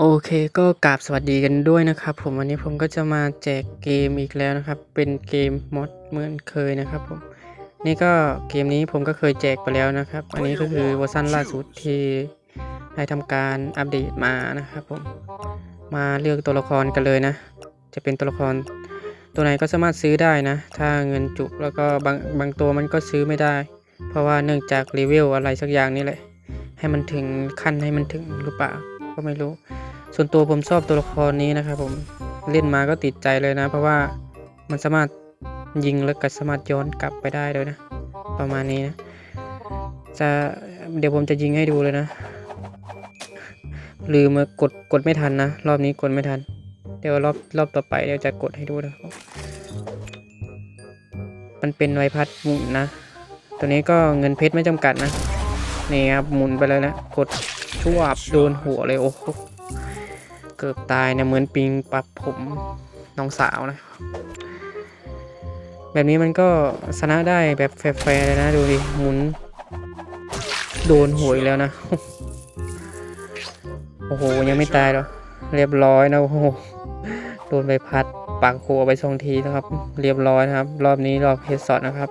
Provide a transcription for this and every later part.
โอเคก็กราบสวัสดีกันด้วยนะครับ ผมวันนี้ผมก็จะมาแจกเกมอีกแล้วนะครับ เป็นเกมมอดเหมือนเคยนะครับผมนี่ก็เกมนี้ผมก็เคยแจกไปแล้วนะครับ อันนี้ก็คือเวอร์ชันล่าสุดที่ได้ทำการอัปเดตมานะครับผมมาเลือกตัวละครกันเลยนะ จะเป็นตัวละครตัวไหนก็สามารถซื้อได้นะ ถ้าเงินจุแล้วก็บางบางตัวมันก็ซื้อไม่ได้ เพราะว่าเนื่องจากเลเวลอะไรสักอย่างนี่แหละให้มันถึงขั้นให้มันถึงหรือเปล่าก็ไม่รู้ ส่วนตัวผมชอบตัวละครนี้นะครับผมเล่นมาก็ติดใจเลยนะ เพราะว่ามันสามารถยิงแล้วก็สามารถย้อนกลับไปได้เลยนะ ประมาณนี้นะจะเดี๋ยวผมจะยิงให้ดูเลยนะลืมมากดกดไม่ทันนะ รอบนี้กดไม่ทัน เดี๋ยวรอบรอบต่อไปเดี๋ยวจะกดให้ดูนะมันเป็นใบพัดหมุนนะ ตัวนี้ก็เงินเพชรไม่จำกัดนะ นี่ครับหมุนไปเลยนะ กดชั่วบโดนหัวเลยโอ้ เกือบตายเนี่ยเหมือนปิงปับผมน้องสาวนะ แบบนี้มันก็ชนะได้แบบแฟร์ๆเลยนะดูดิหมุน โดนหวยแล้วนะ โอ้โห ยังไม่ตายหรอกเรียบร้อยนะโอ้โหโดนใบพัดปากหัวไปสองทีนะครับ เรียบร้อยนะครับ รอบนี้รอบเฮดสอดนะครับ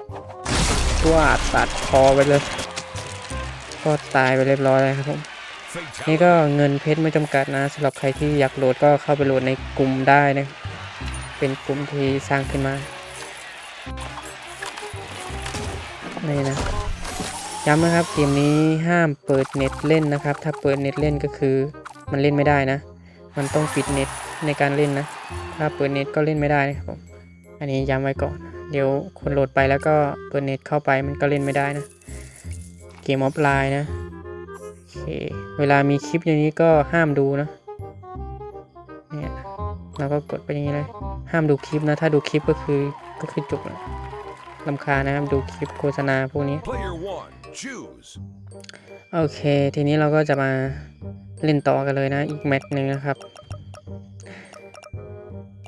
ตัวาตัดคอไปเลย ก็ตายไปเรียบร้อยเลยครับผม นี่ก็เงินเพชรไม่จำกัดนะสำหรับใครที่อยากโหลดก็เข้าไปโหลดในกลุ่มได้นะ เป็นกลุ่มที่สร้างขึ้นมา นี่นะ ย้ำนะครับเกมนี้ห้ามเปิดเน็ตเล่นนะครับ ถ้าเปิดเน็ตเล่นก็คือมันเล่นไม่ได้นะ มันต้องปิดเน็ตในการเล่นนะ ถ้าเปิดเน็ตก็เล่นไม่ได้นะครับผม อันนี้ย้ำไว้ก่อน เดี๋ยวคนโหลดไปแล้วก็เปิดเน็ตเข้าไปมันก็เล่นไม่ได้นะ เกมออฟไลน์นะ เค เวลามีคลิปอย่างนี้ก็ห้ามดูนะ เนี่ยเราก็กดไปอย่างนี้เลย ห้ามดูคลิปนะ ถ้าดูคลิปก็คือก็คือจบแล้วลำคาญนะครับดูคลิปโฆษณาพวกนี้ Player one, choose. โอเค ทีนี้เราก็จะมาเล่นต่อกันเลยนะ อีกแมตช์หนึ่งนะครับ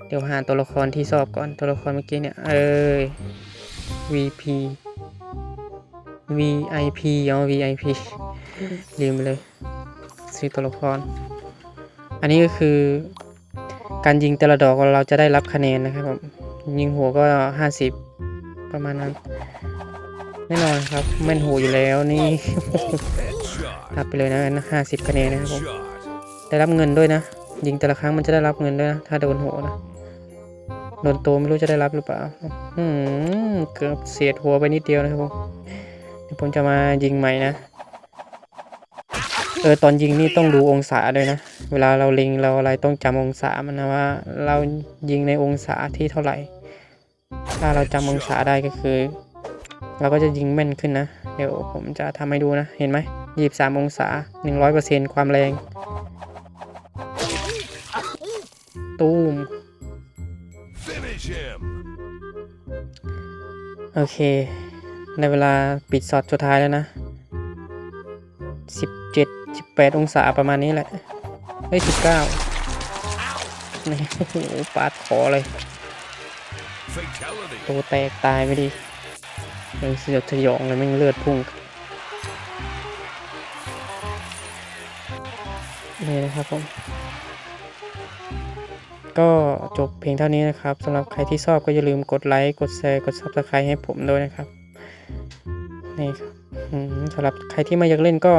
เดี๋ยวหาตัวละครที่ชอบก่อน ตัวละครเมื่อกี้เนี่ย เอ้ย VP VIP อ๋อ VIP ลืมไปเลยซื้อตัวละคร อันนี้ก็คือ การยิงแต่ละดอกเราจะได้รับคะแนนนะครับผมยิงหัวก็ 50 ประมาณนั้นแน่นอนครับแม่นหัวอยู่แล้วนี่ Headshot. รับไปเลยนะห้าสิบคะแนนนะครับผมได้รับเงินด้วยนะ ยิงแต่ละครั้งมันจะได้รับเงินด้วยนะ ถ้าโดนหัวนะโดนตัวไม่รู้จะได้รับหรือเปล่าอืมเกือบเสียดหัวไปนิดเดียวนะครับผมเดี๋ยวผมจะมายิงใหม่นะ เออตอนยิงนี่ต้องดูองศาด้วยนะ เวลาเราเล็งเราอะไรต้องจำองศามันนะว่า เรายิงในองศาที่เท่าไหร่ ถ้าเราจำองศาได้ก็คือ เราก็จะยิงแม่นขึ้นนะ เดี๋ยวผมจะทำให้ดูนะ เห็นไหมยี่สามองศาหนึ่งร้อยเปอร์เซ็นความแรง ตูมโอเค ในเวลาปิดช็อตสุดท้ายแล้วนะ 18 องศาประมาณนี้แหละ เฮ้ย 19 นี่โอ้ปาดคอเลย ตัวแตกตายไม่ดีมังสยดสยองเลยแม่งเลือดพุ่ง นี่นะครับผม ก็จบเพียงเท่านี้นะครับสำหรับใครที่ชอบก็อย่าลืมกดไลค์ กดแชร์ กดซับสไครต์ให้ผมด้วยนะครับ นี่ครับสำหรับใครที่ไม่อยากเล่นก็